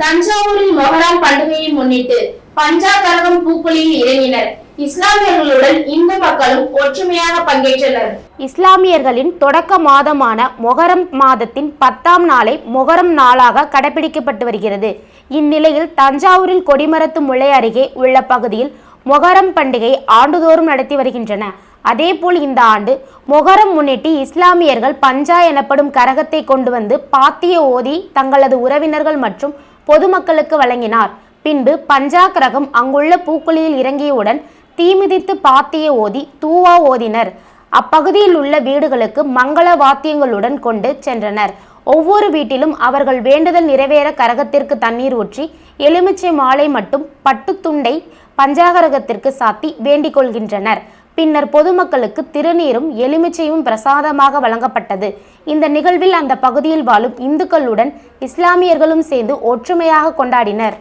தஞ்சாவூரில் மொஹரம் பண்டிகையை முன்னிட்டு பஞ்சாகரகம் பூக்குழியில் இறங்கினர் இஸ்லாமியர்களுடன் இந்து மக்களும் ஒற்றுமையாக பங்கேற்றனர். இஸ்லாமியர்களின் தொடக்க மாதமான மொஹரம் மாதத்தின் பத்தாம் நாளை மொஹரம் நாளாக கடைபிடிக்கப்பட்டு வருகிறது. இந்நிலையில் தஞ்சாவூரில் கொடிமரத்து முளை அருகே உள்ள பகுதியில் மொஹரம் பண்டிகை ஆண்டுதோறும் நடத்தி வருகின்றன. அதேபோல் இந்த ஆண்டு மொஹரம் முன்னிட்டு இஸ்லாமியர்கள் பஞ்சா எனப்படும் கரகத்தை கொண்டு வந்து பாத்திய ஓதி தங்களது உறவினர்கள் மற்றும் பொதுமக்களுக்கு வழங்கினார். பின்பு பஞ்சாக் ரகம் அங்குள்ள பூக்குழியில் இறங்கியவுடன் தீமிதித்து பாத்திய ஓதி தூவா ஓதினர். அப்பகுதியில் உள்ள வீடுகளுக்கு மங்கள வாத்தியங்களுடன் கொண்டு சென்றனர். ஒவ்வொரு வீட்டிலும் அவர்கள் வேண்டுதல் நிறைவேற கரகத்திற்கு தண்ணீர் ஊற்றி எலுமிச்சை மாலை மட்டும் பட்டுத்துண்டை பஞ்சாகரகத்திற்கு சாத்தி வேண்டிக் கொள்கின்றனர். பின்னர் பொதுமக்களுக்கு திருநீரும் எலுமிச்சையும் பிரசாதமாக வழங்கப்பட்டது. இந்த நிகழ்வில் அந்த பகுதியில் வாழும் இந்துக்களுடன் இஸ்லாமியர்களும் சேர்ந்து ஒற்றுமையாக கொண்டாடினர்.